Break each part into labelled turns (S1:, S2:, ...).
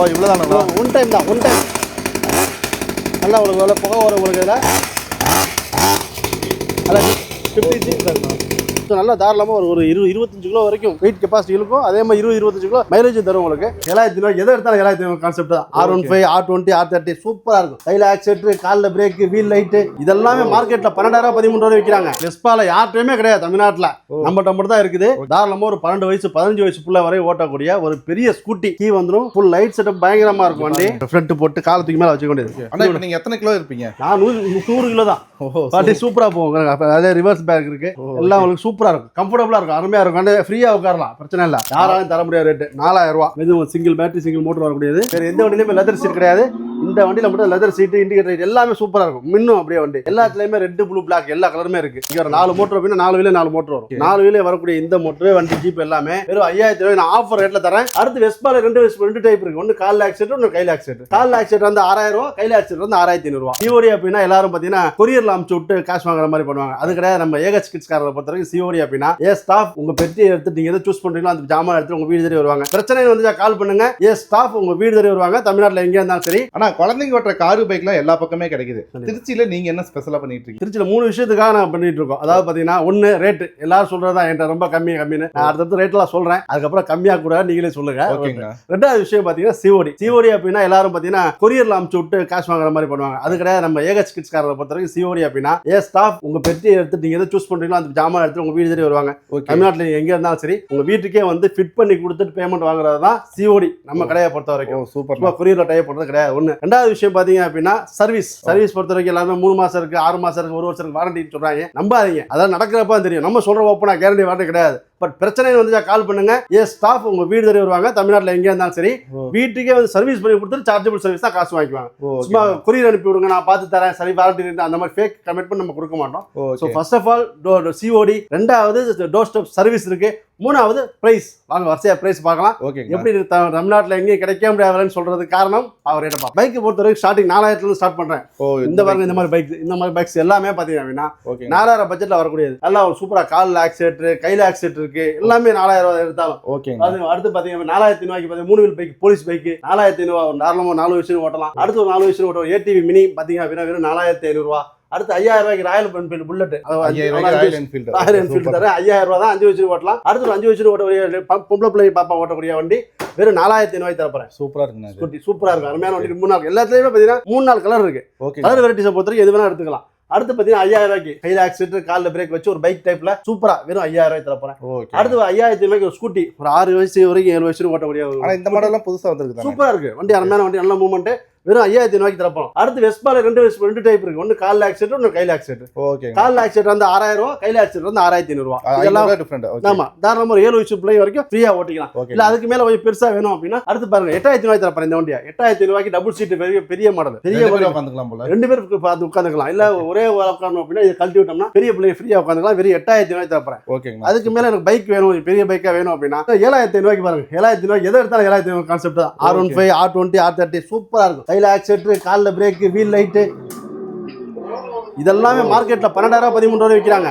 S1: ஓ இவ்வளோ இவ்வளோதானுங்களா
S2: one time தான் ஒன் டைம் நல்லா உங்களுக்கு எவ்வளோ புகை வரும் உங்களுக்கு இதில்? நல்லா ஃபிஃப்டி ஜிபி தான் ஜி நல்லா தாராளமாக ஒரு ஒரு இருபது இருபத்தஞ்சு கிலோ வரைக்கும் வெயிட் கெப்பாசிட்டி இருக்கும். அதே மாதிரி இருபது இருபத்தஞ்சு கிலோ மைலேஜ் தரும் உங்களுக்கு. ஏழாயிரத்தி ரூபாய் எதை எடுத்தாலும் ஏழாயிரத்தி ரூபாய் கான்செப்ட் தான். R one five R twenty R thirty சூப்பராக இருக்கும். கையில் ஆக்சிடென்ட் காலில் பிரேக் வீல் லைட்டு இதெல்லாமே மார்க்கெட்டில் பன்னெண்டாயிரம் பதிமூணு விற்கிறாங்க வெஸ்பால யார்ட்டையுமே கிடையாது. தமிழ்நாட்டில். நம்மகிட்ட மட்டும் தான் இருக்குது. தாராளமாக ஒரு பன்னெண்டு வயசு பதினஞ்சு வயசு புள்ள வரை ஓட்டக்கூடிய ஒரு பெரிய ஸ்கூட்டி கீ வந்துடும் ஃபுல் லைட் செட்டப் பயங்கரமா இருக்கும் வண்டி. ஃப்ரண்ட் போட்டு காலத்துக்கு மேலே வச்சுக்க வேண்டியது
S1: நீங்கள் எத்தனை கிலோ இருப்பீங்க?
S2: நான் நூறு நூறு கிலோ தான். பாட்டி சூப்பரா போகும். அப்ப அதே ரிவர்ஸ் பேக் இருக்கு. எல்லாம் உங்களுக்கு சூப்பரா இருக்கும். கம்ஃபர்டபுளாக இருக்கும். அருமையாக இருக்கும். வந்து ஃப்ரீயாக உட்காரலாம். பிரச்சனை இல்லை. யாராலும் தர முடியாது ரேட்டு நாலாயிரம் ரூபா. இது சிங்கிள் பேட்டரி சிங்கிள் மோட்டர் வரக்கூடியது. வேறு எந்த வண்டியிலுமே லெதர் சீட் கிடையாது. இந்த வண்டியில மட்டும் லெதர் சீட் இண்டிகேட்டர் எல்லாமே சூப்பரா இருக்கும். மின்னும் அப்படியே வண்டி. எல்லாத்துலயுமே ரெட் ப்ளூ பிளாக் எல்லா கலருமே இருக்கு. இங்க ஒரு நாலு மோட்டர் அப்படின்னா நாலு வீலே நாலு மோட்டர் வரும். நாலு வீலே வரக்கூடிய இந்த மோட்டர் வண்டி ஜீப் எல்லாமே வெறும் ஐயாயிரத்தி ரூபாய் நான் ஆஃபர் ரேட்ல தரேன். அடுத்து வெஸ்பால ரெண்டு ரெண்டு டைப் இருக்கு. ஒன்னு கால் ஆக்சிடென்ட் ஒன்னு கையில் ஆக்சிடென்ட் கால் ஆக்சிடென்ட் வந்து ஆறாயிரம் ரூபா கையில் ஆக்சிடென்ட் வந்து ஆறாயிரத்தி ஐநூறு ரூபா. சிஓடி அப்படின்னா எல்லாரும் பாத்தீங்கன்னா கொரியர்ல அமுச்சு விட்டு காசு வாங்குற மாதிரி பண்ணுவாங்க. அது கிடையாது. நம்ம ஏகச் கிட்ஸ் காரரை பொறுத்த வரைக்கும் சிஓடி அப்படின்னா ஏ ஸ்டாஃப் உங்க பெட்டி எடுத்து நீங்க எதை சூஸ் பண்றீங்களோ அந்த ஜாமான் எடுத்து உங்க வீடு தேடி வருவாங்க. பிரச்சனை வந்து கால் பண்ணுங்க. ஏ ஸ்டாஃப் உங்க வீடு தேடி வருவாங்க. தமிழ்நாட்டுல எங்க இருந்தாலும் சரி.
S1: அண்ணா குழந்தைங்க ஓட்டுற காரு பைக்லாம் எல்லா பக்கமே கிடைக்குது. திருச்சியில நீங்க என்ன ஸ்பெஷலா பண்ணிட்டு இருக்கீங்க?
S2: திருச்சியில மூணு விஷயத்துக்காக நான் பண்ணிட்டு இருக்கோம். அதாவது பாத்தீங்கன்னா ஒன்னு ரேட்டு எல்லாரும் சொல்றதா என்கிட்ட ரொம்ப கம்மி கம்மின்னு. நான் அடுத்தடுத்து ரேட்லாம் சொல்றேன். அதுக்கப்புறம் கம்மியா கூட நீங்களே சொல்லுங்க. ரெண்டாவது விஷயம் பாத்தீங்கன்னா சிஓடி சிஓடி அப்படின்னா எல்லாரும் பாத்தீங்கன்னா கொரியர்ல அமுச்சு விட்டு காசு வாங்குற மாதிரி பண்ணுவாங்க. அது கிடையாது. நம்ம ஏகச் கிட்ஸ் காரரை பொறுத்த வரைக்கும் சிஓடி அப்படின்னா ஏ ஸ்டாஃப் உங்க பெட்டி எடுத்து நீங்க எதை சூஸ் பண்றீங்களோ அந்த ஜாமான் எடுத்து உங்க வீடு தேடி வருவாங்க. தமிழ்நாட்டுல எங்க இருந்தாலும் சரி உங்க வீட்டுக்கே வந்து ஃபிட் பண்ணி கொடுத்துட்டு பேமெண்ட் வாங்குறது தான் சிஓடி நம்ம கடையை பொறுத்த வரைக்கும்.
S1: சூப்பர்
S2: கொரியர்ல டைப் பண்றது கிடையாது. ஒண்ணு ரெண்டாவது விஷயம் பாத்தீங்க அப்படின்னா சர்வீஸ் சர்வீஸ் பொறுத்த வரைக்கும் எல்லாமே மூணு மாசம் இருக்கு ஆறு மாசம் இருக்கு ஒரு வருஷம் வாரண்டின்னு சொல்றாங்க. நம்பாதீங்க. அதான் நடக்கிறப்ப தெரியும். நம்ம சொல்ற ஓப்பனா கேரண்டி வாரண்டி கிடையாது. பட் பிரச்சனை வந்து கால் பண்ணுங்க. ஏ ஸ்டாஃப் உங்க வீடு தேடி வருவாங்க தமிழ்நாட்டுல எங்க இருந்தாலும் சரி. வீட்டுக்கே வந்து சர்வீஸ் பண்ணி கொடுத்துட்டு சார்ஜபிள் சர்வீஸ் தான் காசு வாங்கிக்குவாங்க. சும்மா கொரியர் அனுப்பி விடுங்க நான் பார்த்து தரேன் சரி வாரண்டி அந்த மாதிரி ஃபேக் கமிட்மெண்ட் நம்ம கொடுக்க மாட்டோம். So
S1: okay
S2: first of all COD ரெண்டாவது டோர் ஸ்டெப் சர்வீஸ் இருக்கு மூணாவது பிரைஸ் வாங்க வரிசையா பிரைஸ் பார்க்கலாம்.
S1: ஓகேங்க
S2: எப்படி தமிழ்நாட்டுல எங்கேயும் கிடைக்க முடியாதுன்னு சொல்றதுக்கு காரணம் அவர் ரேட்டப்பா பைக் பொறுத்த வரைக்கும் ஸ்டார்டிங் நாலாயிரத்துல இருந்து ஸ்டார்ட் பண்றேன். இந்த பாருங்க இந்த மாதிரி பைக் இந்த மாதிரி பைக்ஸ் எல்லாமே பாத்தீங்க அப்படின்னா
S1: ஓகேங்க
S2: நாலாயிரம் பட்ஜெட்ல வரக்கூடியது. நல்லா ஒரு சூப்பரா கால் ஆக்சிடென்ட் கையில ஆக்சிடென்ட் இருக்கு. எல்லாமே நாலாயிரம் ரூபாய் எடுத்தாலும்.
S1: ஓகேங்க.
S2: அது அடுத்து பாத்தீங்கன்னா நாலாயிரத்தி ரூபாய்க்கு பாத்தீங்க மூணு வீல் பைக் போலீஸ் பைக் நாலாயிரத்தி ஐநூறுவா நார்மலா நாலு வயசு ஓட்டலாம். அடுத்து ஒரு நாலு வயசு ஓட்டம் ஏடிவி மினி பாத்தீங்க அப்படின்னா வெறும் நாலாயிரத்தி ஐநூறு ரூபா. அடுத்து ஐயாயிரம் ரூபாய்க்கு Royal Enfield Bullet
S1: Royal Enfield.
S2: தர ஐயாயிரம் ரூபா தான் அஞ்சு வச்சு ஓட்டலாம். அடுத்து ஒரு அஞ்சு வச்சு ஓட்டக்கூடிய பொம்பளை பிள்ளை பாப்பா ஓட்டக்கூடிய வண்டி வெறும் நாலாயிரத்தி ஐநூறு தரப்போறேன்
S1: சூப்பரா இருக்குண்ணா இது
S2: ஸ்கூட்டி சூப்பரா இருக்கும் அருமையான வண்டி. மூணு நாள். எல்லாத்துலயுமே பாத்தீங்கன்னா மூணு நாள் கலர் இருக்கு.
S1: ஓகே
S2: கலர் வெரைட்டிஸை பொறுத்த வரைக்கும் எது வேணா எடுத்துக்கலாம். அடுத்து பாத்தீங்கன்னா ஐயாயிரம் ரூபாய்க்கு கையில் ஆக்சிடென்ட் காலில் பிரேக் வச்சு ஒரு பைக் டைப்ல சூப்பரா வெறும் ஐயாயிரம் ரூபாய் தரப்போறேன். அடுத்து ஐயாயிரத்தி ரூபாய்க்கு ஒரு ஸ்கூட்டி ஒரு ஆறு வயசு வரைக்கும் ஏழு வயசு ஒரு
S1: ஆனா இந்த மாடல்லாம் புதுசா வந்திருக்கு
S2: சூப்பரா இருக்கு. வண்டி அருமையான வண்டி நல்ல மூவ்மெண்ட் வெறும் ஐயாயிரத்தி ரூபாய்க்கு தரப்போம் அடுத்து வெஸ்பால ரெண்டு ரெண்டு டைப் இருக்கு. ஒன்னு கால் ஆக்சிடென்ட் ஒன்னு கையில் ஆக்சிடென்ட்
S1: ஓகேங்க
S2: கால் ஆக்சிடென்ட் வந்து ஆறாயிரம் ரூபா கையில் ஆக்சிடென்ட் வந்து ஆறாயிரத்தி ஐநூறு ரூபா இதெல்லாம்
S1: டிஃபரெண்ட் ஓகே
S2: ஆமா. தாராளமா ஒரு ஏழு வயசு பிள்ளை வரைக்கும் ஃப்ரீயா ஓட்டிக்கலாம்.
S1: ஓகே
S2: இல்ல அதுக்கு மேல கொஞ்சம் பெருசா வேணும் அப்படின்னா அடுத்து பாருங்க எட்டாயிரத்தி ரூபாய் தரப்போம் இந்த வண்டியா. எட்டாயிரத்தி ரூபாய்க்கு டபுள் சீட் பெரிய பெரிய மாடல் பெரிய
S1: உட்காந்துக்கலாம் போல
S2: ரெண்டு பேருக்கு பார்த்து உட்காந்துக்கலாம். இல்ல ஒரே உட்காரணும் அப்படின்னா இதை கழட்டி விட்டோம்னா பெரிய பிள்ளைங்க ஃப்ரீயா உட்காந்துக்கலாம். வெறும் எட்டாயிரத்தி ரூபாய் தரப்போறேன்.
S1: ஓகேங்கண்ணா
S2: அதுக்கு மேல எனக்கு பைக் வேணும் பெரிய பைக்கா வேணும் அப்படின்னா ஏழாயிரத்தி ரூபாய்க்கு பாருங்க. ஏழாயிரத்தி ரூபாய் எதை எடுத்தாலும் ஏழாயிரத்தி ரூபாய் கான்செப்ட் தான். R one five R twenty R thirty சூப்பரா இருக்கும். கையில் ஆக்சிலேட்ரு காலில் பிரேக்கு வீல் லைட்டு இதெல்லாமே மார்க்கெட்டில் பன்னெண்டாயிரம் பதிமூணு விற்கிறாங்க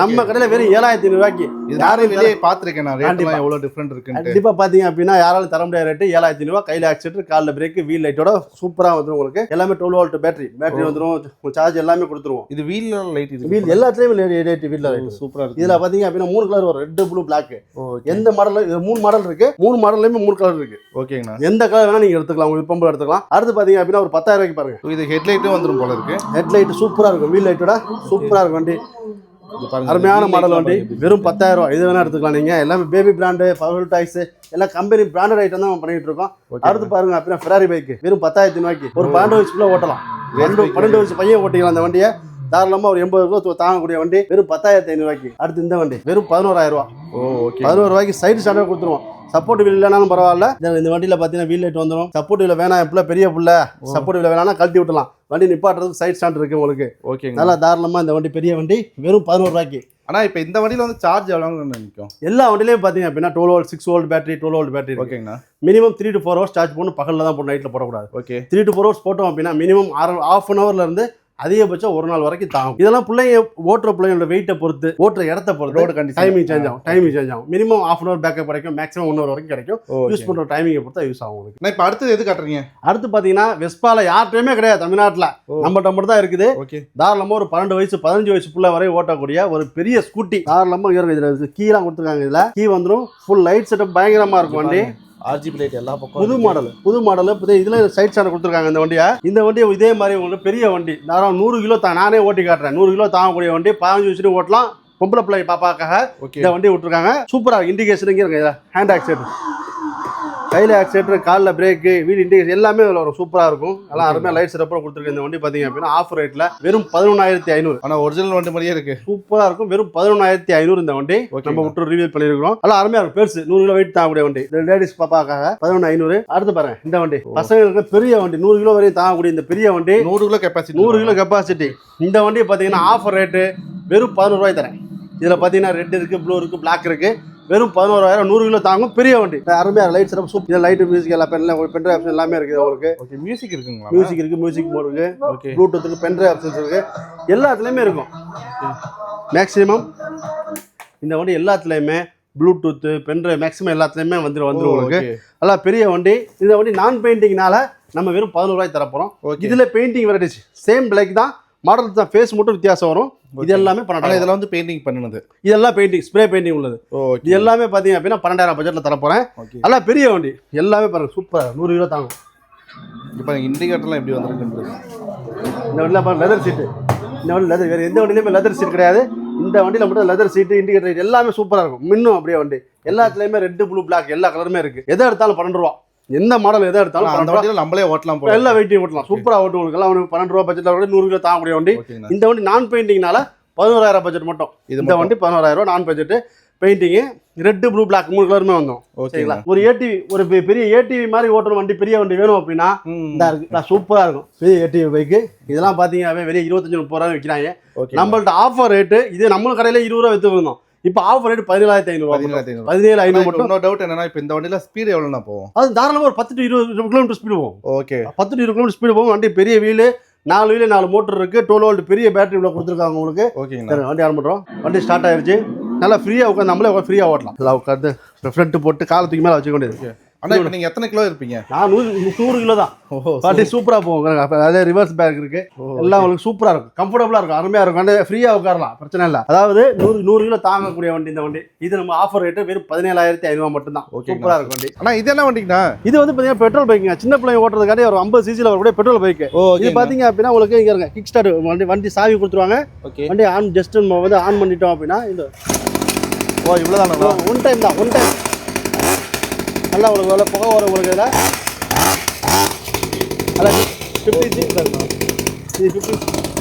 S2: நம்ம கடையில வெறும் ஏழாயிரத்தி ரூபாய்க்கு
S1: இது யாரும் வெளியே பாத்திருக்கேன் நான். ரேட்லாம் டிஃபரெண்ட் இருக்குன்ட்டு.
S2: கண்டிப்பா பாத்தீங்க அப்படின்னா யாராலும் தர முடியாத ரேட்டு ஏழாயிரத்தி ரூபாய். கையில ஆக்சிடென்ட் காலில் பிரேக் வீல் லைட்டோட சூப்பரா வந்துரும் உங்களுக்கு. எல்லாமே டுவெல் வோல்ட் பேட்டரி பேட்டரி வந்துரும். சார்ஜ் எல்லாமே கொடுத்துருவோம்.
S1: இது வீல் லைட் இது
S2: வீல் எல்லாத்துலயும் லைட் வீல் லைட்
S1: இருக்கு.
S2: இதுல பாத்தீங்க அப்படின்னா மூணு கலர் வரும். ரெட் ப்ளூ பிளாக் எந்த மாடல் இது மூணு மாடல் இருக்கு. மூணு மாடல்லையுமே மூணு கலர் இருக்கு.
S1: ஓகேங்கண்ணா.
S2: எந்த கலர் வேணா நீங்க எடுத்துக்கலாம். உங்களுக்கு விருப்பம் எடுத்துக்கலாம். அடுத்து பாத்தீங்க அப்படின்னா ஒரு பத்தாயிரம் ரூபாய்க்கு பாருங்க.
S1: இது ஹெட்லைட்டும் வந்துரும் போல இருக்கு.
S2: ஹெட்லைட் சூப்பரா இருக்கும். வீல் லைட்டோட சூப்பரா இருக்கும் வண்டி. அருமையான மாடல் வண்டி. வெறும் பத்தாயிரம் ரூபாய் இது வேணா எடுத்துக்கலாம் நீங்க. எல்லாமே பேபி பிராண்டு பவர் டாய்ஸ் எல்லாம் கம்பெனி பிராண்டட் ஐட்டம் தான் பண்ணிட்டு இருக்கோம். அடுத்து பாருங்க அப்படின்னா ஃபெராரி பைக் வெறும் பத்தாயிரத்தி ரூபாய்க்கு. ஒரு பன்னெண்டு வயசுக்குள்ள ஓட்டலாம்.
S1: bike.
S2: பன்னெண்டு வயசு பையன் ஓட்டிக்கலாம் அந்த வண்டியை. தாராளமா ஒரு எண்பது கிலோ தாங்கக்கூடிய வண்டி. வெறும் பத்தாயிரத்தி ஐநூறு ரூபாய்க்கு அடுத்து இந்த வண்டி. வெறும் பதினோராயிரம் ரூபாய்.
S1: ஓ ஓகே
S2: பதினோரு ரூபாய்க்கு சைடு ஸ்டாண்டர்ட் கொடுத்துருவோம். சப்போர்ட் வீல் இல்லைனாலும் பரவாயில்ல. இந்த- வண்டியில் பார்த்தீங்கன்னா வீல் லைட் வந்துடும் சப்போர்ட் வீல் வேணாம் எப்பல பெரிய புள்ள. சப்போர்ட் வீல் வேணாம்னா கழட்டி விட்டலாம். வண்டி நிப்பாட்டுறதுக்கு சைடு ஸ்டாண்ட் இருக்கு உங்களுக்கு.
S1: ஓகேங்க.
S2: நல்லா தாராளமா இந்த வண்டி பெரிய வண்டி வெறும் பதினோரு ரூபாய்க்கு.
S1: ஆனா இப்போ இந்த வண்டியில வந்து சார்ஜ் எவ்வளவு நிற்கும்
S2: எல்லா வண்டிலையும் பார்த்தீங்க அப்படின்னா twelve volt six volt battery twelve volt battery
S1: ஓகேங்கண்ணா.
S2: Minimum three to four hours charge பண்ணணும் பகலில் தான் போட்டு நைட்டில் போடக்கூடாது.
S1: Okay.
S2: Three to four hours போட்டோம் அப்படின்னா மினிமம் ஆறு ஆஃப் அன் ஹவர்ல இருந்து அதிகபட்சம் ஒரு நாள் வரைக்கும் தாங்கும். இதெல்லாம் பிள்ளைங்க ஓட்டுற பிள்ளைங்களோட வெயிட்டை பொறுத்து ஓட்டுற இடத்த பொறுத்து
S1: ரோடு கண்டிஷன்
S2: டைமிங் சேஞ்ச் ஆகும் டைமிங் சேஞ்ச் ஆகும். Minimum half an hour backup கிடைக்கும் மேக்ஸிமம் ஒன் ஹவர் வரைக்கும் கிடைக்கும். யூஸ் பண்ற டைமிங்கை பொறுத்தா யூஸ் ஆகும் உங்களுக்கு.
S1: நான் இப்போ அடுத்தது எது காட்டுறீங்க?
S2: அடுத்து பாத்தீங்கன்னா வெஸ்பால யார்கிட்டயுமே கிடையாது தமிழ்நாட்டுல. நம்மகிட்ட மட்டும் தான் இருக்குது.
S1: ஓகே.
S2: தாராளமா ஒரு பன்னெண்டு வயசு பதினஞ்சு வயசு புள்ள வரை ஓட்டக்கூடிய ஒரு பெரிய ஸ்கூட்டி தாராளமா இருக்கு இதுல கீலாம் கொடுத்துருக்காங்க இதுல. கீ வந்துடும் ஃபுல் லைட் செட்டப் பயங்கரமா இருக்கும் வண்டி.
S1: ஆர்ஜிபி லைட் எல்லா பக்கம்
S2: புது மாடல் புது மாடல். புதிய இதுல சைட் ஸ்டாண்ட் கொடுத்துருக்காங்க இந்த வண்டியை. இந்த வண்டியை இதே மாதிரி உங்களுக்கு பெரிய வண்டி. தாராளம் நூறு கிலோ தான் நானே ஓட்டி காட்டுறேன். நூறு கிலோ தாங்கக்கூடிய வண்டி. பதினஞ்சு வச்சுட்டு ஓட்டலாம். பொம்பளை பிள்ளை பாப்பாக்காக இந்த வண்டி விட்டுருக்காங்க. சூப்பரா இண்டிகேஷன் இங்கே ஹேண்ட் ஆக்சிடென்ட் கையில் ஆக்சிடென்ட் காலில் பிரேக்கு வீல் இண்டிகேஷன் எல்லாமே இதில் வரும். சூப்பராக இருக்கும். எல்லாம் அருமையாக லைட் செட்டப்பாக கொடுத்துருக்கு இந்த வண்டி பார்த்தீங்க அப்படின்னா ஆஃப் ரேட்டில் வெறும் பதினொன்றாயிரத்தி ஐநூறு.
S1: ஆனா ஒரிஜினல் வண்டி மாதிரியே இருக்கு.
S2: சூப்பராக இருக்கும். வெறும் பதினொன்றாயிரத்தி ஐநூறு இந்த வண்டி. நம்ம விட்டு ரிவ்யூ பண்ணியிருக்கிறோம் எல்லாம் அருமையாக இருக்கும். பெருசு நூறு கிலோ வெயிட் தாங்கக்கூடிய வண்டி. லேடிஸ் பாப்பாக்காக பதினொன்று ஐநூறு. அடுத்து பாருங்க இந்த வண்டி. பசங்களுக்கு பெரிய வண்டி. நூறு கிலோ வரையும் தாங்கக்கூடிய இந்த பெரிய வண்டி.
S1: நூறு கிலோ கெப்பாசிட்டி
S2: நூறு கிலோ கெப்பாசிட்டி இந்த வண்டி பார்த்தீங்கன்னா ஆஃபர் ரேட்டு வெறும் பதினோரு ரூபாய் தரேன். இதில் பார்த்தீங்கன்னா ரெட் இருக்கு ப்ளூ இருக்கு பிளாக் இருக்கு. வெறும் பதினோராயிரம் நூறு கிலோ தாங்கும் பெரிய வண்டி. அருமையாக லைட் செட்டப் சூப்பர் இதில் லைட் மியூசிக் எல்லாம் பென் பென்ட்ரைவ் ஆப்ஷன் எல்லாமே இருக்குது உங்களுக்கு.
S1: ஓகே மியூசிக் இருக்குங்களா
S2: மியூசிக் இருக்கு மியூசிக் மோட்
S1: ஓகே
S2: ப்ளூடூத்துக்கு பென்ட்ரைவ் ஆப்ஷன்ஸ் இருக்கு. எல்லாத்துலேயுமே இருக்கும். மேக்ஸிமம் இந்த வண்டி எல்லாத்துலேயுமே ப்ளூடூத்து பென்ட்ரைவ் மேக்ஸிமம் எல்லாத்துலேயுமே வந்துடும் வந்துடும் உங்களுக்கு. நல்லா பெரிய வண்டி. இந்த வண்டி நான் பெயிண்டிங்னால நம்ம வெறும் பதினோரு ரூபாய் தர போகிறோம்
S1: ஓகே
S2: இதுல பெயிண்டிங் வெரைட்டிஸ் சேம் பிளாக் தான் மாடல் தான் ஃபேஸ் மட்டும் வித்தியாசம் வரும். இது எல்லாமே பன்னெண்டாயிரம்
S1: இதெல்லாம் வந்து பெயிண்டிங் பண்ணுனது.
S2: இதெல்லாம் பெயிண்டிங் ஸ்ப்ரே பெயிண்டிங் உள்ளது. இது எல்லாமே பார்த்தீங்க அப்படின்னா பன்னெண்டாயிரம் பட்ஜெட்டில் தர போகிறேன்
S1: ஓகே
S2: நல்லா பெரிய வண்டி. எல்லாமே பாருங்க சூப்பர் நூறு கிலோ தாங்கும்
S1: இப்போ இண்டிகேட்டர்லாம் எப்படி வந்திருக்குன்றது.
S2: இந்த வண்டியில் பாருங்க லெதர் சீட்டு இந்த வண்டி லெதர் வேறு எந்த வண்டியிலுமே லெதர் சீட் கிடையாது. இந்த வண்டியில் மட்டும் லெதர் சீட்டு இண்டிகேட்டர் எல்லாமே சூப்பராக இருக்கும். மின்னும் அப்படியே வண்டி. எல்லாத்துலேயுமே ரெட்டு ப்ளூ பிளாக் எல்லா கலருமே இருக்குது எதை எடுத்தாலும் பன்னெண்டு ரூபா. எந்த மாடல் எதை எடுத்தாலும்
S1: அந்த வண்டியில நம்மளே ஓட்டலாம்
S2: எல்லா வெயிட்டையும் ஓட்டலாம். சூப்பராக ஓட்டு உங்களுக்கு. எல்லாம் பன்னெண்டு ரூபா பட்ஜெட்டில் கூட நூறு கிலோ தாங்கக்கூடிய வண்டி. இந்த வண்டி நான் பெயிண்டிங்னால பதினோராயிரம் பட்ஜெட் மட்டும். இந்த வண்டி பதினோராயிரம் நான் budget painting red blue black மூணு கலருமே வந்தோம்
S1: ஓகேங்களா
S2: ஒரு ஏடிவி ஒரு பெரிய ஏடிவி மாதிரி ஓட்டுற வண்டி பெரிய வண்டி வேணும் அப்படின்னா இந்த இருக்கு. சூப்பராக இருக்கும். பெரிய ஏடிவி பைக்கு இதெல்லாம் பார்த்தீங்கன்னா வெளியே இருபத்தஞ்சு முப்பது ரூபா விற்கிறாங்க நம்மள்ட்ட ஆஃபர் ரேட்டு இது நம்ம கடையில இருபது ரூபா வித்து இருந்தோம் இப்போ ஆஃபர் ரேட் பதினேழாயிரத்தி ஐநூறுவா
S1: பதினேழாயிரத்தி ஐநூறு.
S2: பதினேழு ஐநூறு மட்டும்.
S1: இன்னொரு டவுட் என்னன்னா இப்போ இந்த வண்டியில ஸ்பீடு எவ்வளோண்ணா போகும்?
S2: அது தாராளமாக ஒரு பத்து டு இருபது கிலோமீட்டர் ஸ்பீடு போகும்.
S1: ஓகே
S2: பத்து டு இருபது கிலோமீட்டர் ஸ்பீடு போகும். வண்டி பெரிய வீலு நாலு வீலு நாலு மோட்டர் இருக்கு. டுவெல் வோல்ட் பெரிய பேட்டரி உள்ள கொடுத்துருக்காங்க உங்களுக்கு. சரி வண்டி ஆன் பண்ணுறோம் வண்டி ஸ்டார்ட் ஆயிருச்சு. நல்லா ஃப்ரீயாக உட்காந்து நம்மளே ஃப்ரீயாக ஓட்டலாம். நல்லா உட்காந்து ஃப்ரண்ட் போட்டு காலத்துக்கு மேலே வச்சுக்க
S1: அண்ணா இப்போ நீங்க எத்தனை கிலோ இருப்பீங்க?
S2: நான் நூறு நூறு கிலோ தான்.
S1: ஓஹோ
S2: வண்டி சூப்பராக போகும் அப்ப அதே ரிவர்ஸ் பேக் இருக்கு. எல்லாம் உங்களுக்கு சூப்பராக இருக்கும். கம்ஃபர்டபுளாக இருக்கும். அருமையாக இருக்கும். வண்டி ஃப்ரீயாக உட்காரலாம். பிரச்சனை இல்லை. அதாவது நூறு நூறு கிலோ தாங்கக்கூடிய வண்டி இந்த வண்டி. இது நம்ம ஆஃபர் ரேட்டு வெறும் பதினேழாயிரத்தி ஐநூறுவா மட்டும்தான். சூப்பராக இருக்கும் வண்டி.
S1: அண்ணா இது என்ன வண்டிங்கண்ணா?
S2: இது வந்து பார்த்தீங்கன்னா பெட்ரோல் பைக்குங்க சின்ன பிள்ளைங்க ஓட்டுறதுக்காண்டி ஒரு ஐம்பது சிசியில் வரக்கூடிய பெட்ரோல் பைக்கு இது பார்த்தீங்க அப்படின்னா உங்களுக்கு இங்கே இருங்க. கிக் ஸ்டார்ட் வண்டி வண்டி சாவி கொடுத்துருவாங்க. வண்டி ஆன் ஜஸ்ட் நம்ம வந்து ஆன் பண்ணிட்டோம் அப்படின்னா இந்த
S1: ஓ இவ்வளோதானா
S2: ஒன் டைம் தான். ஒன் டைம் நல்லா உங்களுக்கு எவ்வளோ புகை வரும் உங்களுக்கு இதில். அதில் ஃபிஃப்டி இருக்கும் இது. ஃபிஃப்டி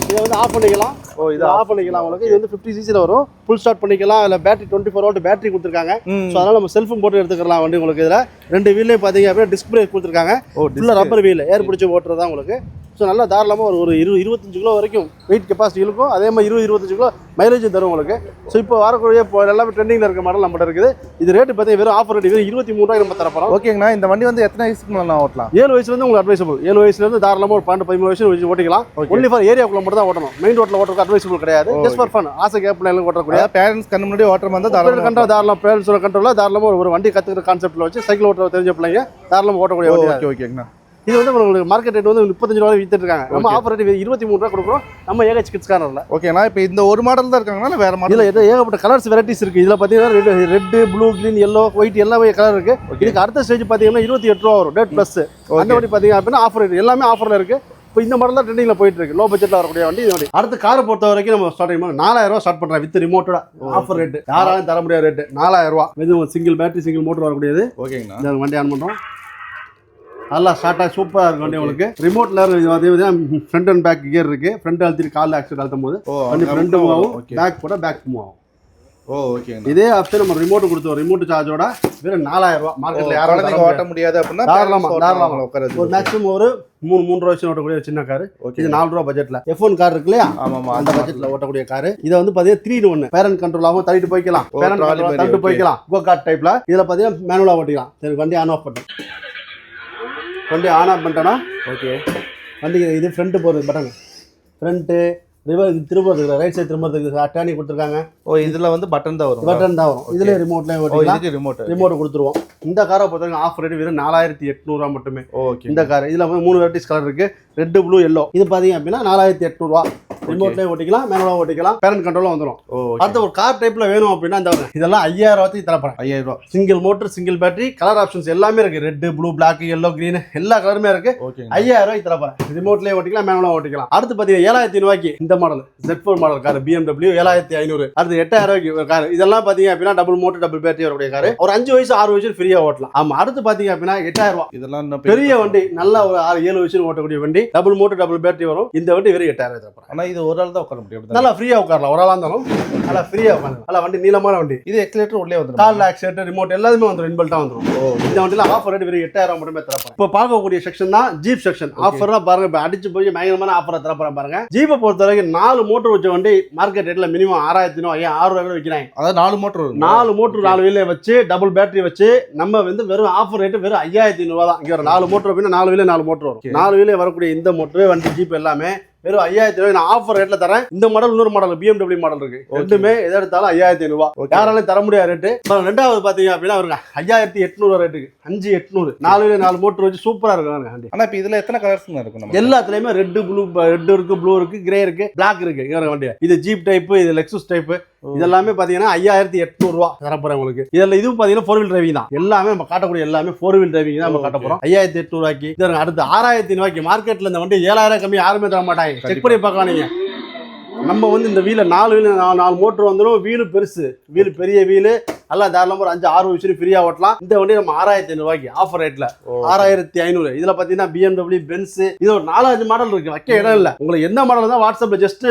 S2: இதை வந்து ஆஃப் பண்ணிக்கலாம்.
S1: ஓ
S2: இது ஆஃப் பண்ணிக்கலாம் உங்களுக்கு. இது வந்து ஃபிஃப்டி சிசியில் வரும். ஃபுல் ஸ்டார்ட் பண்ணிக்கலாம். அதில் battery twenty four volt battery கொடுத்துருக்காங்க ஸோ அதனால் நம்ம செல்ஃபும் போட்டு எடுத்துக்கலாம் வண்டி உங்களுக்கு இதில். ரெண்டு வீல்லையும் பார்த்தீங்க அப்படின்னா டிஸ்பிளே கொடுத்துருக்காங்க.
S1: ஓ
S2: ஃபுல்லாக ரப்பர் வீல் ஏர் பிடிச்சி ஓட்டுறது தான் உங்களுக்கு ஸோ நல்லா தாராளமாக ஒரு ஒரு இரு இருபத்தஞ்சு கிலோ வரைக்கும் வெயிட் கெப்பாசிட்டி இருக்கும். அதே மாதிரி இருபது இருபத்தஞ்சு கிலோ மைலேஜ் தரும் உங்களுக்கு. ஸோ இப்போ வரக்கூடிய இப்போ எல்லாமே ட்ரெண்டிங்கில் இருக்க மாடல் நம்மகிட்ட இருக்குது. இது ரேட்டு பார்த்தீங்கன்னா வெறும் ஆஃபர் ரேட் வெறும் இருபத்தி மூணு ரூபாய்க்கு நம்ம தரப்போம்
S1: ஓகேங்கண்ணா இந்த வண்டி வந்து எத்தனை வயசுக்கு நான் ஓட்டலாம்?
S2: ஏழு வயசுலேருந்து உங்களுக்கு அட்வைசபிள் ஏழு வயசுலேருந்து தாராளமாக ஒரு பன்னெண்டு பதிமூணு வயசு வச்சு ஓட்டிக்கலாம். ஒன்லி ஃபார் ஏரியாக்குள்ள மட்டும் தான் ஓட்டணும். மெயின் ரோட்டில் ஓட்டுறதுக்கு அட்வைசபிள் கிடையாது. ஜஸ்ட் ஃபார் ஃபன் ஆசை கேப் பிள்ளைங்களுக்கு ஓட்டக்கூடிய
S1: பேரண்ட்ஸ் கண்ணு முன்னாடி ஓட்டுற மாதிரி தாராளமா
S2: கண்ட்ரோல் தாராளம் பேரண்ட்ஸோட கண்ட்ரோலில் தாராளமாக ஒரு வண்டி கற்றுக்கிற கான்செப்ட்டில் வச்சு சைக்கிள் ஓட்டுற தெரிஞ்ச பிள்ளைங்க தாராளமாக ஓட்டக்கூடிய வண்டி
S1: ஓகே ஓகேங்கண்ணா
S2: இது வந்து உங்களுக்கு மார்க்கெட் ரேட் வந்து முப்பத்தஞ்சு ரூபாய் வித்துட்டு இருக்காங்க. நம்ம ஆஃபர் ரேட் இருபத்தி மூணு ரூபா கொடுக்குறோம். நம்ம ஏகச் கிட்ஸ் கார்னரில்
S1: ஓகேண்ணா இப்போ இந்த ஒரு மாடல் தான் இருக்காங்கண்ணா இல்ல வேற மாடல்
S2: எது ஏகப்பட்ட கலர்ஸ் வெரைட்டிஸ் இருக்குது இதில் பார்த்தீங்கன்னா red red blue green yellow white எல்லாமே கலர் இருக்குது இதுக்கு அடுத்த ஸ்டேஜ் பார்த்தீங்கன்னா இருபத்தி எட்டு ரூபா வரும். டேட் ப்ளஸ் அந்த வண்டி பார்த்தீங்க அப்படின்னா ஆஃபர் ரேட் எல்லாமே ஆஃபரில் இருக்குது இப்போ இந்த மாடல் தான் ட்ரெண்டிங்கில் போயிட்டு இருக்கு. லோ பட்ஜெட்டில் வரக்கூடிய வண்டி இது வண்டி. அடுத்து காரை பொறுத்த வரைக்கும் நம்ம ஸ்டார்டிங் பண்ணி நாலாயிரம் ரூபா ஸ்டார்ட் பண்ணுறேன் வித் ரிமோட்டோட ஆஃபர் ரேட் யாராலும் தர முடியாத ரேட்டு நாலாயிரம் ரூபா. இது சிங்கிள் பேட்டரி சிங்கிள் மோட்டர் வரக்கூடியது.
S1: ஓகேங்கண்ணா
S2: இந்த வண்டி ஆன் பண்ணுறோம் நல்லா ஸ்டார்ட் ஆகி சூப்பராக இருக்கும் வண்டி உங்களுக்கு. ரிமோட்ல அதே ஃப்ரண்ட் அண்ட் பேக் கியர் இருக்கு. ஃப்ரண்ட் அழுத்திட்டு காலில் ஆக்சிடென்ட் அழுத்தும் போது வண்டி ஃப்ரண்ட் மூவ் ஆகும்.
S1: ஓகே
S2: பேக் போட பேக் மூவ் ஆகும்.
S1: ஓ ஓகேங்கண்ணா
S2: இதே ஆப்ஷன் நம்ம ரிமோட் கொடுத்தோம். ரிமோட் சார்ஜோட வெறும் நாலாயிரம் ரூபாய் மார்க்கெட்ல யாரும்
S1: ஓட்ட
S2: முடியாது.
S1: அப்படின்னா
S2: தாராளமா, தாராளமா.
S1: உட்காரது
S2: ஒரு மேக்ஸிமம் ஒரு மூணு மூணு ரூபா வச்சு ஓட்டக்கூடிய சின்ன காரு
S1: ஓகே
S2: இது நாலு ரூபா பட்ஜெட்ல எஃப் கார் இருக்கு இல்லையா?
S1: ஆமாமா
S2: அந்த பட்ஜெட்ல ஓட்டக்கூடிய காரு இதை வந்து பாத்தீங்கன்னா த்ரீ ஒன்னு பேரண்ட் கண்ட்ரோல் ஆகும் தள்ளிட்டு போய்க்கலாம். பேரண்ட் தள்ளிட்டு. போய்க்கலாம். கோ கார்ட் டைப்ல இதுல பாத்தீங்கன்னா மேனுவலா ஓட்டிக்கலாம். சரி வண்டி ஆன் ஆஃப் பண்ணு. வண்டி ஆன் ஆஃப் பண்ணிட்டோன்னா
S1: ஓகே
S2: வண்டி இது ஃப்ரண்ட் போகிறது பட்டன் ஃப்ரண்ட்டு ரிவர் திரும்புறதுக்கு ரைட் சைடு திரும்புறதுக்கு டேர்னிங் கொடுத்துருக்காங்க.
S1: ஓ இதுல வந்து பட்டன் தான் வரும்
S2: பட்டன் தான் வரும். இதுலேயே ரிமோட்லேயே
S1: ஓ
S2: ஓட்டிக்கலாம்.
S1: இதுக்கு ரிமோட்
S2: ரிமோட் கொடுத்துருவோம். இந்த காரை பொறுத்தவரைக்கும் ஆஃப் ரேட் வெறும் நாலாயிரத்தி எட்நூறுவா மட்டுமே.
S1: ஓகே
S2: இந்த கார் இதில் வந்து மூணு வெரைட்டிஸ் கலர் இருக்கு. Red blue yellow. இது பார்த்தீங்க அப்படின்னா நாலாயிரத்தி எட்நூறுவா. ரிமோட்லேயே ஓட்டிக்கலாம் மேனுவலாக ஓட்டிக்கலாம் பேரண்ட் கண்ட்ரோலும் வந்துடும் அடுத்த ஒரு கார் டைப்ல வேணும் அப்படின்னா இந்த இதெல்லாம் ஐயாயிரம் ரூபாய்க்கு தரப்போறேன்.
S1: ஐயாயிரம் ரூபாய்
S2: single motor single battery colour options எல்லாமே இருக்கு. Red blue black yellow green எல்லா கலருமே இருக்கு.
S1: ஓகே
S2: ஐயாயிரம் ரூபாய்க்கு தரப்போறேன். ரிமோட்லேயே ஓட்டிக்கலாம் மேனுவலாக ஓட்டிக்கலாம். அடுத்து பார்த்தீங்கன்னா ஏழாயிரத்தி ரூபாய்க்கு இந்த model jet four model car BMW ஏழாயிரத்தி ஐநூறு. அடுத்து எட்டாயிரம் ரூபாய்க்கு ஒரு கார் இதெல்லாம் பார்த்தீங்க அப்படின்னா டபுள் மோட்டர் டபுள் பேட்டரி வரக்கூடிய கார் ஒரு அஞ்சு வயசு ஆறு வயசு ஃப்ரீயாக ஓட்டலாம். ஆமா அடுத்து பார்த்தீங்க அப்படின்னா எட்டாயிரம் ரூபாய்.
S1: இதெல்லாம்
S2: பெரிய வண்டி நல்ல ஒரு ஆறு ஏழு வயசு ஓட்டக்கூடிய வண்டி. டபுள் மோட்டர் டபுள் பேட்டரி வரும். இந்த வண்டி வெறும் எட்டாயிரம் தரப்போறேன்
S1: ஆனா இது ஒரு ஆள் தான் உட்கார முடியும்?
S2: நல்லா ஃப்ரீயா உட்காரலாம். ஒரு ஆளா இருந்தாலும் நல்லா ஃப்ரீயா உட்காந்து நல்லா வண்டி நீளமான வண்டி.
S1: இது எக்ஸலேட்டர் உள்ளே வந்துடும்
S2: கால் ஆக்சிடென்ட் ரிமோட் எல்லாமே வந்துடும் இன்பில்ட்டா வந்துடும் இந்த வண்டியில ஆஃபர் ரேட் வெறும் எட்டாயிரம் மட்டுமே தரப்போம் இப்போ பார்க்கக்கூடிய செக்ஷன் தான் ஜீப் செக்ஷன் ஆஃபர் பாருங்க. இப்போ அடிச்சு போய் பயங்கரமான ஆஃபரை தரப்போறேன் பாருங்க. ஜீப்பை பொறுத்த வரைக்கும் நாலு மோட்டர் வச்ச வண்டி மார்க்கெட் ரேட்ல மினிமம் ஆறாயிரத்தி ஐயா ஆறு ரூபாய் விற்கிறாங்க
S1: அதாவது நாலு மோட்டர்
S2: நாலு மோட்டர் நாலு வீலே வச்சு டபுள் பேட்டரி வச்சு நம்ம வந்து வெறும் ஆஃபர் ரேட் வெறும் ஐயாயிரத்தி ஐநூறுவா தான். இங்க ஒரு நாலு மோட்டர் அப்படின்னா நாலு வீலே நாலு மோட்டர். வரும். நாலு வீலே வரக்கூடிய இந்த மோட்டர் வண்டி ஜீப் எல்லாமே வெறும் ஐயாயிரத்தி ரூபாய் நான் ஆஃபர் ரேட்ல தரேன். இந்த மாடல் இன்னொரு மாடல் பிஎம்டபிள்யூ மாடல் இருக்கு. ரெண்டுமே எதை எடுத்தாலும் ஐயாயிரத்தி ஐநூறுவா. யாராலையும் தர முடியாத ரேட்டு ரெண்டாவது பாத்தீங்க அப்படின்னா வருங்க ஐயாயிரத்தி எட்நூறு ரேட்டுக்கு அஞ்சு எட்நூறு. நாலு நாலு மோட்டர் வச்சு சூப்பரா இருக்கு வண்டி.
S1: ஆனா இப்ப இதுல எத்தனை கலர்ஸ் இருக்கும்
S2: எல்லாத்துலயுமே ரெட் ப்ளூ ரெட் இருக்கு ப்ளூ இருக்கு கிரே இருக்கு பிளாக் இருக்கு. வண்டி இது ஜீப் டைப் இது லெக்ஸஸ் டைப் இதெல்லாமே பாத்தீங்கன்னா ஐயாயிரத்தி எட்நூறு ரூபா தரப்போறேன் உங்களுக்கு. இதுல இதுவும் பாத்தீங்கன்னா ஃபோர் வீல் டிரைவிங் தான். எல்லாமே நம்ம காட்டக்கூடிய எல்லாமே ஃபோர் வீல் டிரைவிங் தான் நம்ம. காட்ட போறோம் ஐயாயிரத்தி எட்நூறு ரூபாய்க்கு இது அடுத்து ஆறாயிரத்தி ரூபாய்க்கு மார்க்கெட்ல இந்த வண்டி ஏழாயிரம் கம்மி யாருமே தர மாட்டாங்க. செக் பண்ணி பார்க்கலாம் நீங்க. நம்ம வந்து இந்த வீல நாலு வீல் நாலு நாலு மோட்டர் வந்துடும் வீலு பெருசு. வீல் பெரிய வீலு எல்லாம் தாராளமா ஒரு அஞ்சு ஆறு வச்சு ஃப்ரீயா ஓட்டலாம். இந்த வண்டி நம்ம ஆறாயிரத்தி ஐநூறுபாய்க்கு ஆஃபர் ரேட்ல ஆறாயிரத்தி ஐநூறு. இதுல பாத்தீங்கன்னா பிஎம்டபிள்யூ பென்ஸ் இது ஒரு நாலஞ்சு மாடல் இருக்கு. வைக்க இடம் இல்ல. உங்களுக்கு எந்த மாடல் தான் வாட்ஸ்அப்ல ஜஸ்ட்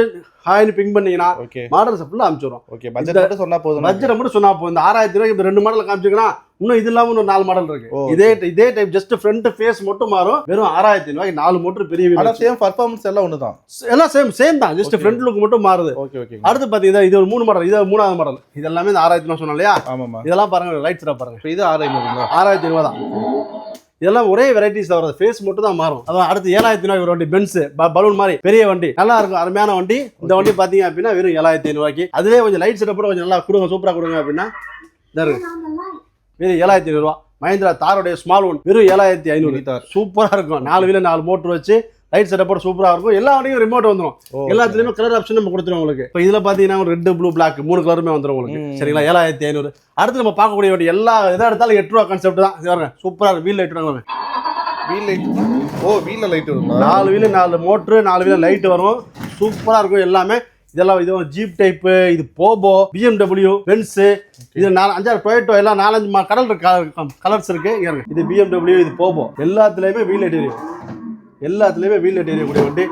S2: ஹாய்னு பிங் பண்ணீங்கன்னா
S1: ஓகே
S2: மாடல்ஸ் ஃபுல்லா அனுப்பிச்சிடும்
S1: ஓகே பட்ஜெட் மட்டும் சொன்னா போதும்
S2: பட்ஜெட் மட்டும் சொன்னா போதும். இந்த ஆறாயிரத்தி ரூபாய்க்கு இந்த ரெண்டு மாடல் காமிச்சிங்கன்னா இன்னும் இது இல்லாம இன்னும் நாலு மாடல் இருக்கு. இதே இதே டைப் ஜஸ்ட் ஃப்ரண்ட் ஃபேஸ் மட்டும் மாறும். வெறும் ஆறாயிரத்தி ரூபாய்க்கு நாலு மோட்டர் பெரிய வீல்
S1: ஆனா
S2: வச்சு.
S1: சேம் பர்ஃபார்மன்ஸ் எல்லாம் ஒண்ணுதான்.
S2: எல்லாம் சேம் சேம் தான். ஜஸ்ட். ஃப்ரண்ட் லுக் மட்டும் மாறுது.
S1: ஓகே ஓகே
S2: அடுத்து பாத்தீங்கன்னா இது ஒரு மூணு மாடல் இது மூணாவது மாடல் இது எல்லாமே இந்த ஆறாயிரத்தி ரூபா சொன்னோம் இல்லையா?
S1: ஆமாமா
S2: இதெல்லாம் பாருங்க சைடா பாருங்க.
S1: இப்ப இது ஆறு ஐநூறுங்களா?
S2: ஆறாயிரத்தி ரூபா தான் இதெல்லாம் ஒரே வெரைட்டிஸ் வருது ஃபேஸ் மட்டும் தான் மாறும். அதான் அடுத்து ஏழாயிரத்தி ஒரு வண்டி பென்ஸ் பலூன் மாதிரி பெரிய வண்டி. நல்லா இருக்கும் அருமையான வண்டி. இந்த வண்டி பாத்தீங்க அப்படின்னா வெறும் ஏழாயிரத்தி ஐநூறுவாய்க்கு. அதுவே கொஞ்சம் லைட் செட்டப் கொஞ்சம் நல்லா கொடுங்க சூப்பரா கொடுங்க அப்படின்னா. வெறும் ஏழாயிரத்தி ஐநூறுவா. மஹிந்திரா தாரோடைய ஸ்மால் ஒன் வெறும் ஏழாயிரத்தி ஐநூறு.
S1: Unitar.
S2: சூப்பரா இருக்கும். நாலு வீல நாலு மோட்டர் வச்சு லைட் செட்டப்போட சூப்பரா இருக்கும். எல்லா வண்டியும் ரிமோட் வந்துடும் எல்லாத்துலயுமே கலர் ஆப்ஷன் நம்ம கொடுத்துருவோம் உங்களுக்கு. இப்போ இதுல பாத்தீங்கன்னா ரெட் ப்ளூ பிளாக் மூணு கலருமே வந்துடும் உங்களுக்கு. சரிங்களா? ஏழாயிரத்தி ஐநூறு. அடுத்து நம்ம பார்க்கக்கூடிய வண்டி எல்லா எதா எடுத்தாலும் எட்டு ரூபா கான்செப்ட் தான். பாருங்க. சூப்பரா இருக்கு. வீல் லைட் வாங்க.
S1: வீல் லைட் ஓ வீல்ல லைட் வருங்களா
S2: நாலு வீலு நாலு மோட்ரு நாலு வீலு லைட் வரும். சூப்பரா இருக்கும் எல்லாமே. இதெல்லாம் இது ஜீப் டைப்பு இது போபோ பிஎம்டபிள்யூ பென்ஸு இது நாலு அஞ்சாறு டொயட்டோ எல்லாம் நாலஞ்சு கடல் கலர்ஸ் இருக்கு. இங்க இருக்கு. இது பிஎம்டபிள்யூ இது போபோ எல்லாத்துலயுமே வீல் லைட் எரியும் எல்லாத்துலயுமே வீல் லைட் எரியக்கூடிய வண்டி.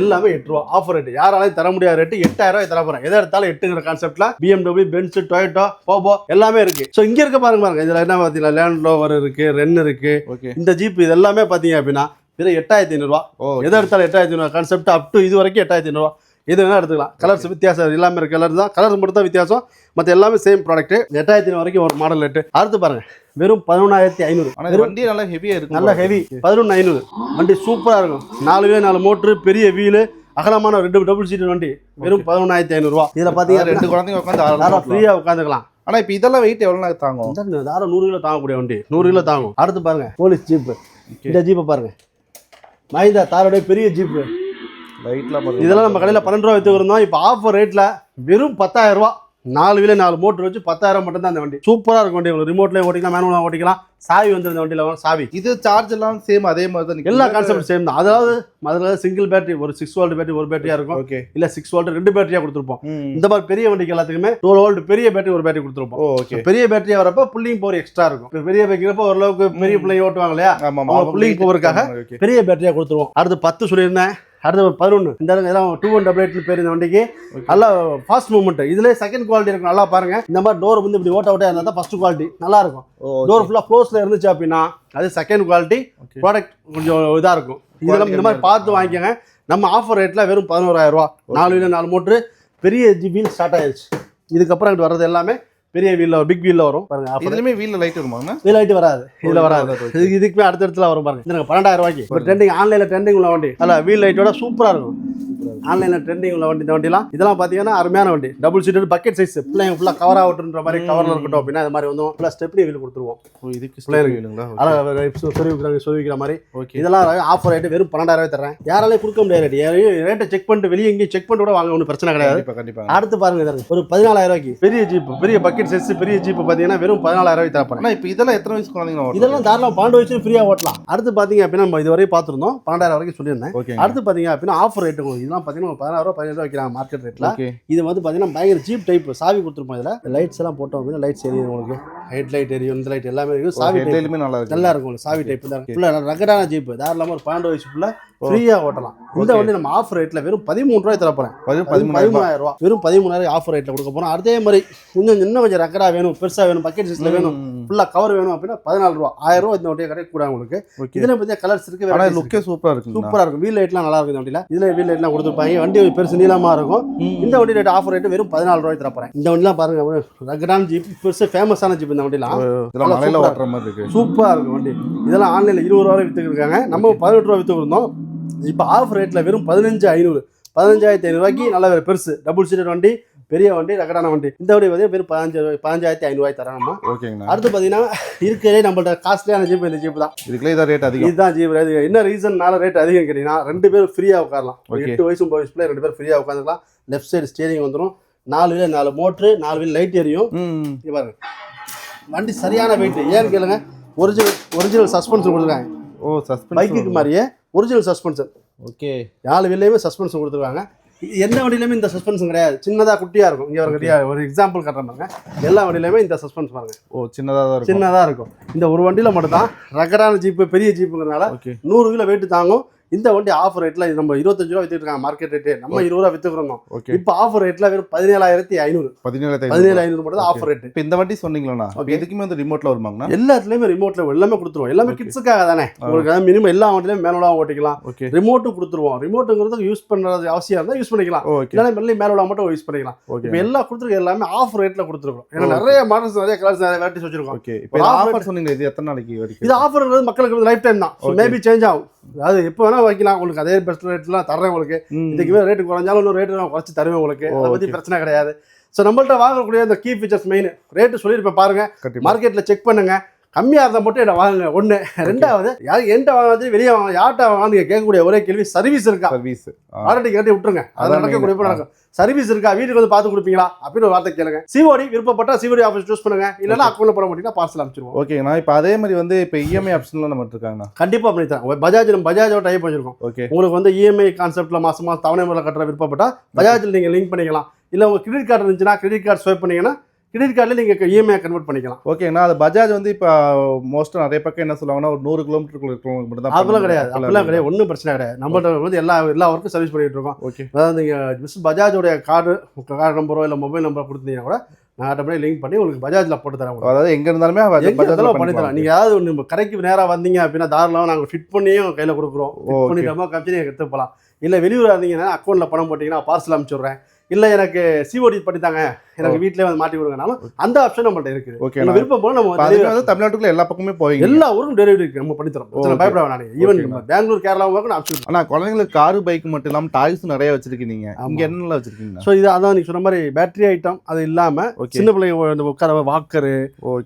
S2: எல்லாமே எட்டு ரூபா. ஆஃபர் ரேட் யாராலையும் தர முடியாத ரேட்டு எட்டாயிரம் ரூபாய் தர போறேன். எதை எடுத்தாலும் எட்டுங்கிற கான்செப்ட்ல பிஎம்டபிள்யூ பென்ஸ் டொயட்டோ போபோ எல்லாமே இருக்கு. ஸோ இங்க இருக்க பாருங்க பாருங்க. இதுல என்ன பாத்தீங்கன்னா லேண்ட் ரோவர் இருக்கு ரென் இருக்கு. இந்த ஜீப் இது எல்லாமே பாத்தீங்க அப்படின்னா வெறும் எட்டாயிரத்தி ஐநூறுவா
S1: ஓ
S2: எதை எடுத்தாலும் எட்டாயிரத்தி ஐநூறு கான்செப்ட் அப் டு இது வரைக்கும் எட்டாயிரத்தி ஐநூறுவா எது வேணா எடுத்துக்கலாம். கலர்ஸ் வித்தியாசம் எல்லாமே இருக்கு கலர் தான். கலர்ஸ் மட்டும் தான் வித்தியாசம். மற்ற எல்லாமே சேம் ப்ராடக்ட் எட்டாயிரத்தி வரைக்கும் ஒரு மாடல் ரேட்டு அடுத்து பாருங்க. வெறும் பதினொன்றாயிரத்தி ஐநூறு.
S1: வண்டி நல்லா ஹெவியா இருக்கு
S2: நல்ல ஹெவி பதினொன்று ஐநூறு. வண்டி சூப்பராக இருக்கும். நாலு வீல் நாலு மோட்ரு பெரிய வீலு அகலமான ரெண்டு டபுள் சீட் வண்டி. வெறும் பதினொன்றாயிரத்தி ஐநூறுரூவா இதில்
S1: ரெண்டு
S2: பார்த்தீங்கன்னா
S1: குழந்தைங்க உட்காந்து
S2: ஃப்ரீயாக உட்காந்துக்கலாம்.
S1: ஆனா இப்ப இதெல்லாம் வெயிட் எவ்வளவு நாள் தாங்கும்?
S2: தாரம் நூறு கிலோ தாங்கக்கூடிய வண்டி. நூறு கிலோ தாங்கும். அடுத்து பாருங்க. போலீஸ் ஜீப்பு இந்த ஜீப்பை பாருங்க. மஹிந்தா தாரோடைய பெரிய ஜீப்பு
S1: லைட்லாம்
S2: இதெல்லாம் நம்ம கடையில் பன்னெண்டு ரூபா வித்துக்கிறோம் இப்போ ஆஃபர் ரேட்டில் வெறும் பத்தாயிரம் ரூபா நாலு வீல நாலு மோட்டர் வச்சு பத்தாயிரம் மட்டும் தான் அந்த வண்டி. சூப்பராக இருக்கும் வண்டி. உங்களுக்கு ரிமோட்லேயே ஓட்டிக்கலாம் மேனுவலாக ஓட்டிக்கலாம். சாவி வந்து இந்த வண்டியில் வரும் சாவி.
S1: இது சார்ஜ் எல்லாம் சேம் அதே மாதிரி தான்
S2: எல்லா கான்செப்ட் சேம் தான். அதாவது அதில் சிங்கிள் பேட்டரி ஒரு சிக்ஸ் வோல்ட் பேட்டரி ஒரு பேட்டரியாக இருக்கும்.
S1: ஓகே
S2: இல்லை சிக்ஸ் வோல்ட் ரெண்டு பேட்டரியாக கொடுத்துருப்போம். இந்த மாதிரி பெரிய வண்டிக்கு எல்லாத்துக்குமே டுவெல் வோல்ட் பெரிய பேட்டரி ஒரு பேட்டரி கொடுத்துருப்போம்.
S1: ஓகே
S2: பெரிய பேட்டரியா வரப்ப புல்லிங் பவர் எக்ஸ்ட்ரா இருக்கும். இப்ப பெரிய வைக்கிறப்ப ஓரளவுக்கு பெரிய பிள்ளைங்க ஓட்டுவாங்க இல்லையா? போவதற்காக
S1: ஓகே
S2: பெரிய பேட்டரியா கொடுத்துருவோம். அடுத்து பத்து சொல்லியிருந்தேன். அடுத்து பதினொன்று இந்த இதெல்லாம் டூ ஒன் டபுள் எயிட்னு பேர் இந்த வண்டிக்கு. நல்லா ஃபாஸ்ட் மூவ்மெண்ட் இதுல செகண்ட் குவாலிட்டி இருக்கும் நல்லா பாருங்க. இந்த மாதிரி டோர் வந்து இப்படி ஓட்ட ஓட்ட இருந்தால் தான் ஃபர்ஸ்ட் குவாலிட்டி நல்லா இருக்கும். டோர் ஃபுல்லாக க்ளோஸ்ல இருந்துச்சு அப்படின்னா அது செகண்ட் குவாலிட்டி. ப்ராடக்ட் கொஞ்சம் இதா இருக்கும். இதெல்லாம் இந்த மாதிரி பார்த்து வாங்கிக்கோங்க. நம்ம ஆஃபர் ரேட்ல வெறும் பதினோராயிரம் ரூபா. நாலு வீலர் நாலு மோட்ரு பெரிய ஜி வீல் ஸ்டார்ட் ஆயிடுச்சு இதுக்கப்புறம் இங்கிட்டு வர்றது எல்லாமே பெரிய வீல்ல பிக் வீல்ல வரும். பாருங்க.
S1: இதுலயுமே வீல்ல லைட் வருமாங்க?
S2: இதுல லைட் வராது. இதுல வராது. இதுக்கு இதுக்குமே அடுத்த இடத்துல வரும் பாருங்க. பன்னெண்டாயிரம் ரூபாய்க்கு. இப்போ ட்ரெண்டிங் ஆன்லைன்ல ட்ரெண்டிங் உள்ள வண்டி. அல்ல வீல் லைட்டோட சூப்பரா இருக்கும். ஆன்லைனில் ட்ரெண்டிங் உள்ள வண்டி இந்த வண்டிலாம் இதெல்லாம் பார்த்தீங்கன்னா அருமையான வண்டி. டபுள் சீட்டர் பக்கெட் சைஸ் பிள்ளைங்க ஃபுல்லாக கவர் ஆகட்டுன்ற மாதிரி கவரில் இருக்கட்டும் அப்படின்னா அது மாதிரி வந்து ஃபுல்லாக ஸ்டெப்னி வீல் கொடுத்துருவோம்.
S1: இதுக்கு
S2: பிள்ளைங்க. வைக்கிற மாதிரி.
S1: ஓகே
S2: இதெல்லாம் ஆஃபர் ரேட்டு வெறும் பன்னெண்டாயிரம் தரேன் யாராலையும் கொடுக்க முடியாது. ரேட்டை செக் பண்ணிட்டு வெளியே எங்கேயும் செக் பண்ணிட்டு கூட வாங்க ஒன்றும் பிரச்சனை கிடையாது.
S1: கண்டிப்பா கண்டிப்பா.
S2: அடுத்து பாருங்க. ஒரு பதினாலாயிரம் ரூபாய்க்கு. பெரிய ஜீப் பெரிய பக்கெட் சைஸ் பெரிய ஜீப் பார்த்தீங்கன்னா வெறும் பதினாலாயிரம் ரூபாய்க்கு தரப்போறேன்.
S1: ஆனா இப்போ இதெல்லாம் எத்தனை வயசு குழந்தைங்க?
S2: இதெல்லாம் தாராளம் பன்னெண்டு வயசு ஃப்ரீயாக ஓட்டலாம். அடுத்து பார்த்தீங்க அப்படின்னா நம்ம இதுவரை பார்த்துருந்தோம். பன்னெண்டாயிரம் வரைக்கும் சொல்லியிருந்தேன். அடுத்து பார்த்தீங்க அப்படின்னா ஆஃபர் ரேட்டு இதெல்லாம் பார்த்தீங்கன்னா ஒரு பதினாயிரம் ரூபாய் பதினேழு ரூபா வைக்கிறாங்க மார்க்கெட் ரேட்டில் இது வந்து பார்த்தீங்கன்னா பயங்கர ஜீப் டைப் சாவி கொடுத்துருப்போம் இதில். லைட்ஸ் எல்லாம் போட்டோம் அப்படின்னா லைட்ஸ் எரியும் உங்களுக்கு. ஹெட் லைட் எரியும் இந்த லைட் எல்லாமே இருக்கும் சாவி.
S1: ஹெட்லைலுமே நல்லா இருக்கு.
S2: நல்லா இருக்கும் சாவி டைப் தான் ஃபுல்லாக ரகடான ஜீப் தாராளமாக ஒரு பன்னெண்டு வயசு ஃபுல்லாக ஃப்ரீயாக ஓட்டலாம். இந்த வண்டி நம்ம ஆஃபர் ரேட்டில் வெறும் பதிமூணு ரூபாய் தரப்போறேன்
S1: பதிமூணு பதிமூணாயிரம் ரூபாய்.
S2: ரூபா. வெறும் பதிமூணாயிரம் ஆஃபர் ரேட்டில் கொடுக்க போறோம். அதே மாதிரி இன்னும் இன்னும் கொஞ்சம் ரக்கடா வேணும் பெருசா வேணும் பக்கெட் சைஸ்ல வேணும் ஃபுல்லாக கவர் வேணும் அப்படின்னா பதினாலு ரூபா. ஆயிரம் ரூபா இந்த வண்டியை கிடைக்க கூட உங்களுக்கு. இதுல பத்தியா கலர்ஸ் இருக்கு.
S1: லுக்கே சூப்பரா இருக்குங்க
S2: சூப்பரா இருக்கும். வீல் லைட்லாம் நல்லா இருக்கும் இந்த வண்டியில. இதுல வீல் லைட்லாம் கொடுத்துருப்பாங்க. வண்டி பெருசு நீளமா இருக்கும். இந்த வண்டி ரேட் ஆஃபர் ரேட் வெறும் பதினாலு ரூபாய் தரப்போறேன் இந்த வண்டிலாம் பாருங்க ரகடான ஜீப் பெருசு ஃபேமஸான ஜீப் இந்த வண்டிலாம்.
S1: இதெல்லாம்
S2: நல்லா
S1: மலையில
S2: சூப்பரா
S1: ஓட்டுற மாதிரி இருக்கு.
S2: சூப்பரா இருக்கும் வண்டி. இதெல்லாம் ஆன்லைன்ல இருபது ரூபா வித்துக்கு இருக்காங்க. நம்ம பதினெட்டு ரூபா வித்துக்கு இருந்தோம். இப்போ ஆஃபர் ரேட்ல வெறும் பதினஞ்சு ஐநூறு. பதினஞ்சாயிரத்தி ஐநூறுவாய்க்கு நல்ல பெருசு. டபுள் சீட்டர் வண்டி பெரிய வண்டி ரகடான வண்டி. இந்த வண்டி பார்த்தீங்கன்னா வெறும் பதினஞ்சு பதினஞ்சாயிரத்தி ஐநூறுவாய் தரணுமா
S1: ஓகேங்கண்ணா.
S2: அடுத்து பார்த்தீங்கன்னா இருக்கிறதே நம்மள்ட்ட காஸ்ட்லியான ஜீப் இந்த ஜீப் தான்.
S1: இதுக்குள்ள இதான் ரேட் அதிகம்.
S2: இதுதான் ஜீப் என்ன ரீசன்னால ரேட் அதிகம் கேட்டீங்கன்னா ரெண்டு பேரும் ஃப்ரீயாக உட்காரலாம். எட்டு வயசு ஒன்பது வயசுல ரெண்டு பேரும் ஃப்ரீயாக உட்காந்துக்கலாம். லெஃப்ட் சைடு ஸ்டேரிங் வந்துடும் நாலு வீல நாலு மோட்ரு நாலு வீல் லைட் எரியும். பாருங்க. வண்டி சரியான வெயிட் ஏன்னு கேளுங்க. ஒரிஜினல் ஒரிஜினல் சஸ்பென்ஷன் கொடுத்துருக்காங்க.
S1: ஓ சஸ்பென்ஸ்
S2: பைக்குக்கு மாதிரியே ஒரிஜினல் சஸ்பென்ஷன்
S1: ஓகே.
S2: நாலு வீல்லையுமே சஸ்பென்ஷன் கொடுத்துருக்காங்க. எந்த வண்டியிலுமே இந்த சஸ்பென்ஷன் கிடையாது. சின்னதாக குட்டியாக இருக்கும். இங்கே ஒரு ஒரு எக்ஸாம்பிள் காட்டுறேன் பாருங்க. எல்லா வண்டியிலுமே இந்த சஸ்பென்ஸ் பாருங்க.
S1: ஓ சின்னதா தான் இருக்கும்.
S2: சின்னதாக இருக்கும். இந்த ஒரு வண்டியில் மட்டும் தான் ரகடான ஜீப்பு பெரிய ஜீப்புங்கிறனால
S1: ஓகே.
S2: நூறு கிலோ வெயிட் தாங்கும். இந்த வண்டி ஆஃபர் ரேட்டில் நம்ம இருபத்தஞ்சு ரூபா வித்துட்டு இருக்காங்க மார்க்கெட் ரேட்டு நம்ம இருபது ரூபா வித்துக்கிறோம் இப்போ ஆஃபர் ரேட்டில் வெறும் பதினேழாயிரத்தி ஐநூறு.
S1: பதினேழாயிரத்தி
S2: பதினேழு ஐநூறு மட்டும் ஆஃபர் ரேட்டு
S1: இப்போ இந்த வண்டி சொன்னீங்களா. எதுக்குமே வந்து ரிமோட்ல வருமாங்கண்ணா?
S2: எல்லாத்துலேயுமே ரிமோட்ல எல்லாமே கொடுத்துருவோம். எல்லாமே கிட்ஸுக்காக தானே. உங்களுக்கு மினிமம் எல்லா வண்டிலையும் மேனுவலாக ஓட்டிக்கலாம். ரிமோட்டும் கொடுத்துருவோம். ரிமோட்டுங்கிறது யூஸ் பண்ணுறது அவசியம் இருந்தால் யூஸ் பண்ணிக்கலாம்.
S1: ஓகே
S2: இல்லைன்னா மெல்லி மேனுவலாக மட்டும் யூஸ் பண்ணிக்கலாம். இப்போ எல்லா கொடுத்துருக்க எல்லாமே ஆஃப் ரேட்டில் கொடுத்துருக்கோம் ஏன்னா
S1: Okay.
S2: நிறைய மாடல்ஸ் நிறைய கலர்ஸ் நிறைய வெரைட்டிஸ் வச்சிருக்கோம்.
S1: ஓகே இப்போ ஆஃபர் சொன்னீங்க இது எத்தனை நாளைக்கு வரைக்கும்?
S2: இது ஆஃபர்ங்கிறது மக்களுக்கு லைஃப் டைம் தான். மேபி சேஞ்ச் ஆகும். அதாவது எப்போ வேணா வைக்கலாம். உங்களுக்கு அதே பெஸ்ட் ரேட்லாம் தர்றேன் உங்களுக்கு. இதுக்கு ரேட்டு குறைஞ்சாலும் இன்னும் ரேட்டு நான் குறைச்சி தருவேன் உங்களுக்கு. அதை பற்றி. பிரச்சனை கிடையாது. ஸோ நம்மள்ட்ட வாங்கக்கூடிய இந்த கீ ஃபீச்சர்ஸ் மெயின் ரேட்டு சொல்லியிருப்பேன் பாருங்க. மார்க்கெட்டில் செக் பண்ணுங்க. கம்மியாக இருந்தால் மட்டும் என்ன வாங்குங்க. ஒன்று ரெண்டாவது யார் என்கிட்ட வாங்காது வெளியே வாங்க யார்கிட்ட வாங்க நீங்கள் கேட்கக்கூடிய ஒரே கேள்வி சர்வீஸ் இருக்கா?
S1: சர்வீஸ்
S2: வாரண்டி கேட்டு விட்டுருங்க. அது நடக்கக்கூடிய. நடக்கும். சர்வீஸ் இருக்கா? வீட்டுக்கு வந்து பார்த்து கொடுப்பீங்களா? அப்படின்னு ஒரு வார்த்தை கேளுங்க. சிஓடி விருப்பப்பட்டா சிஓடி ஆஃபீஸ் சூஸ் பண்ணுங்க. இல்லைன்னா அக்கௌண்ட்ல போட மாட்டீங்கன்னா பார்சல் அனுப்பிச்சிருவோம்.
S1: ஓகேங்கண்ணா இப்போ அதே மாதிரி வந்து இப்போ E இஎம்ஐ ஆப்ஷன்லாம் நம்ம இருக்காங்கண்ணா
S2: கண்டிப்பா பண்ணி தரேன். பஜாஜ் நம்ம பஜாஜோட டைப் வச்சிருக்கோம்.
S1: ஓகே
S2: உங்களுக்கு வந்து இஎம்ஐ கான்செப்ட்ல மாசம் மாசம் தவணை முறை கட்டுற விருப்பப்பட்டா பஜாஜில் நீங்க லிங்க் பண்ணிக்கலாம். இல்ல உங்க கிரெடிட் கார்டு இருந்துச்சுன்னா கிரெடிட் கார்டு ஸ்வைப் பண்ணீங்கன்னா கிரெடிட் கார்டில் நீங்க இஎம்ஐ கன்வெர்ட் பண்ணிக்கலாம்.
S1: ஓகேங்கண்ணா அது பஜாஜ் வந்து இப்போ மோஸ்ட் நிறைய பக்கம் என்ன சொல்லுவாங்கன்னா ஒரு நூறு கிலோமீட்டருக்குள்ள இருக்கிறவங்களுக்கு மட்டும் தான்
S2: அதெல்லாம் கிடையாது. அப்படிலாம் கிடையாது. ஒன்றும் பிரச்சனை கிடையாது. நம்மள்ட்ட வந்து எல்லா எல்லா ஒர்க்கும் சர்வீஸ் பண்ணிட்டு இருக்கோம்.
S1: ஓகே
S2: அதாவது நீங்க ஜஸ்ட் பஜாஜோடைய கார்டு கார்டு நம்பரோ இல்ல மொபைல் நம்பர் கொடுத்தீங்கன்னா கூட நான் ஆட்டோமேட்டிக் லிங்க் பண்ணி உங்களுக்கு பஜாஜ்ல போட்டு தரேன்.
S1: அதாவது எங்க இருந்தாலுமே பஜாஜ்
S2: எங்க இருந்தாலும் பண்ணி தரேன் நீங்க ஏதாவது நம்ம கடைக்கு நேரா வந்தீங்க அப்படின்னா தாராளமா நாங்க ஃபிட் பண்ணியும் கையில கொடுக்குறோம். பண்ணிட்டோமா கம்பெனி எடுத்து போகலாம் இல்ல வெளியூர் இருந்தீங்கன்னா அக்கௌண்ட்ல பணம் போட்டீங்கன்னா பார்சல் அனுப்பிச்சுடுறேன் இல்ல எனக்கு சிஓடி பண்ணித்தாங்க எனக்கு வீட்லயே வந்து மாட்டி கொடுங்கனாலும் அந்த ஆப்ஷன் நம்மள்ட்ட இருக்குது
S1: ஓகே
S2: நம்ம விருப்பம் போல நம்ம
S1: வந்து தமிழ்நாட்டுக்குள்ள எல்லா பக்கமே போவீங்க.
S2: எல்லா ஊருக்கும் டெலிவரி இருக்கு. நம்ம பண்ணி தரோம். பயப்பட வேணாம் ஈவன் பெங்களூர் கேரளா வரைக்கும் நான் அனுப்பிச்சு
S1: ஆனா குழந்தைங்களுக்கு காரு பைக் மட்டும் இல்லாம டாய்ஸ் நிறைய வச்சிருக்கீங்க. இங்க. என்னெல்லாம் வச்சிருக்கீங்க
S2: ஸோ இது அதான் நீங்க சொன்ன மாதிரி பேட்டரி ஐட்டம் அது இல்லாம சின்ன பிள்ளைங்க இந்த உட்கார வாக்கரு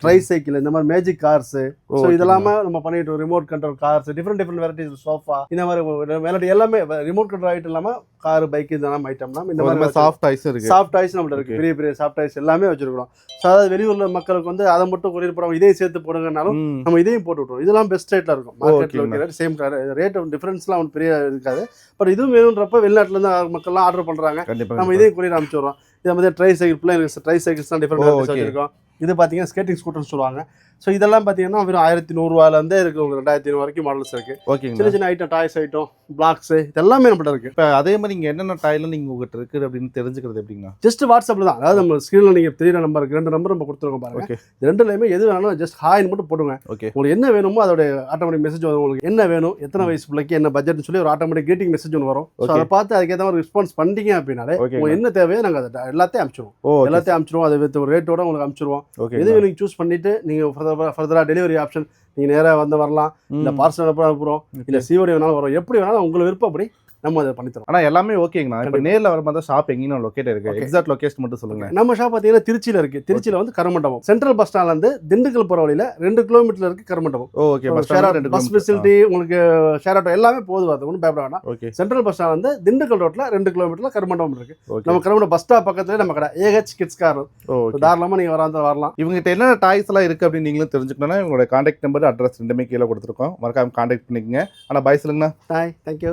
S2: ட்ரை சைக்கிள் இந்த மாதிரி மேஜிக் கார்ஸ் ஸோ இதெல்லாம நம்ம பண்ணிட்டு remote control cars different different varieties sofa இந்த மாதிரி மெலடி எல்லாமே ரிமோட் கண்ட்ரோல் ஐட்டம் இல்லாம கார் பைக் இதெல்லாம் ஐட்டம்லாம் இந்த மாதிரி
S1: சாஃப்ட் டாய்ஸ் இருக்கு.
S2: சாஃப்ட் டாய்ஸ் நம்மள்ட்ட இருக்கு. பெரிய பெரிய சாஃப்ட் டாய்ஸ் எல்லாமே வச்சிருக்கிறோம். ஸோ அதாவது வெளியூர்ல மக்களுக்கு வந்து அதை மட்டும் கொரியர் போடுறோம் இதையும் சேர்த்து போடுங்கனாலும். நம்ம இதையும் போட்டு விட்டுருவோம். இதெல்லாம் பெஸ்ட் ரேட்ல இருக்கும்.
S1: Okay,
S2: மார்க்கெட்ல வைக்கிற சேம் ரேட் டிஃபரன்ஸ்லாம் ஒன்றும் பெரிய இருக்காது. பட் இதுவும் வேணுன்றப்ப வெளிநாட்டுல இருந்து மக்கள்லாம் ஆர்டர் பண்றாங்க.
S1: கண்டிப்பா
S2: நம்ம. இதையும் கொரியர் அனுப்பிச்சுடுறோம் இதை மாதிரி ட்ரை சைக்கிள் பிள்ளைங்களுக்கு ட்ரை சைக்கிள்ஸ் தான்
S1: ஓ,
S2: டிஃப்ரெண்ட். வச்சிருக்கோம். இது பார்த்தீங்கன்னா ஸ்கேட்டிங் ஸ்கூட்டர்னு சொல்லுவாங்க. ஸோ இதெல்லாம் பார்த்தீங்கன்னா வெறும் ஆயிரத்தி நூறுரூவாலேருந்தே இருக்கு உங்களுக்கு ரெண்டாயிரத்தி ஐநூறு வரைக்கும் மாடல்ஸ் இருக்கு.
S1: ஓகேங்களா
S2: சின்ன சின்ன ஐட்டம் டாய்ஸ் ஐட்டம் பிளாக்ஸ் இதெல்லாமே நம்மகிட்ட இருக்கு.
S1: இப்ப அதே மாதிரி இங்க என்னென்ன டாய்ல நீங்க உங்ககிட்ட இருக்கு அப்படின்னு தெரிஞ்சுக்கிறது எப்படிங்கண்ணா
S2: ஜஸ்ட் வாட்ஸ்அப்ல தான். அதாவது நம்ம ஸ்க்ரீனில் நீங்கள் தெரியற நம்பர் ரெண்டு நம்பர் நம்ம கொடுத்துருக்கோம் பாருங்க.
S1: ஓகே
S2: ரெண்டுலையுமே எது வேணாலும் ஜஸ்ட் ஹாய்னு மட்டும் போடுங்க.
S1: ஓகே
S2: உங்களுக்கு என்ன வேணுமோ அதோட ஆட்டோமேட்டிக் மெசேஜ் வரும். உங்களுக்கு என்ன வேணும் எத்தனை வயசு பிள்ளைக்கு என்ன பட்ஜெட்னு சொல்லி ஒரு ஆட்டோமேட்டிக் greeting மெசேஜ் ஒன்று வரும். ஸோ. அதை பார்த்து அதுக்கேற்ற மாதிரி ரெஸ்பான்ஸ் பண்ணிட்டீங்க அப்படின்னாலே. உங்களுக்கு என்ன தேவையோ நாங்கள் அதை எல்லாத்தையும் அனுப்பிச்சிடுவோம்
S1: ஓ
S2: எல்லாத்தையும் அனுப்பிச்சிடுவோம் அதை வித் ஒரு ரேட்டோட உங்களுக்கு அனுப்பிச்சிடுவோம்
S1: ஓகே
S2: எது நீங்கள் சூஸ் பண்ணிட்டு நீங்கள் ஃபர்தராக டெலிவரி ஆப்ஷன் நீங்கள் நேராக வந்து வரலாம். இல்லை பார்சல் அனுப்ப அனுப்புகிறோம் இல்லை சிஓடி வேணாலும் வரும். எப்படி வேணாலும் உங்களுக்கு விருப்பப்படி நம்ம அதை பண்ணி தரோம்
S1: ஆனா எல்லாமே ஓகேங்கண்ணா. இப்போ நேர்ல வரும்போது ஷாப் எங்கேயும் லொக்கேட் இருக்கு
S2: Okay.
S1: எக்ஸாக்ட் லொகேஷன் மட்டும் சொல்லுங்க.
S2: நம்ம ஷாப் பார்த்தீங்கன்னா திருச்சியில் இருக்கு. திருச்சியில் வந்து கருமண்டபம். சென்ட்ரல் பஸ் ஸ்டாண்ட்ல இருந்து திண்டுக்கல் போகிற வழியில ரெண்டு கிலோமீட்டர் இருக்கு கருமண்டபம்.
S1: ஓகே பஸ் ரெண்டு
S2: பஸ் ஃபெசிலிட்டி உங்களுக்கு ஷேர் ஆட்டோ எல்லாமே போதும். அது ஒன்றும் பயப்பட வேண்டாம்.
S1: ஓகே
S2: சென்ட்ரல் பஸ் ஸ்டாண்ட் வந்து திண்டுக்கல் ரோட்ல ரெண்டு கிலோமீட்டர்ல கருமண்டபம் இருக்கு.
S1: ஓகே
S2: நம்ம கருமண்டபம் பஸ் ஸ்டாப் பக்கத்துல நம்ம கடை. ஏஹெச் கிட்ஸ் கார்
S1: ஓகே
S2: தாராளமா நீங்க வராந்த வரலாம்.
S1: இவங்ககிட்ட என்னென்ன டாய்ஸ் எல்லாம் இருக்கு அப்படின்னு நீங்களும் தெரிஞ்சுக்கணும்னா இவங்களோட காண்டாக்ட் நம்பர் அட்ரஸ் ரெண்டுமே கீழே கொடுத்துருக்கோம். மறக்காம காண்டாக்ட் பண்ணிக்கங்க. ஆனா பாய் சொல்லுங்கண்ணா.
S2: தாய் தேங்க்யூ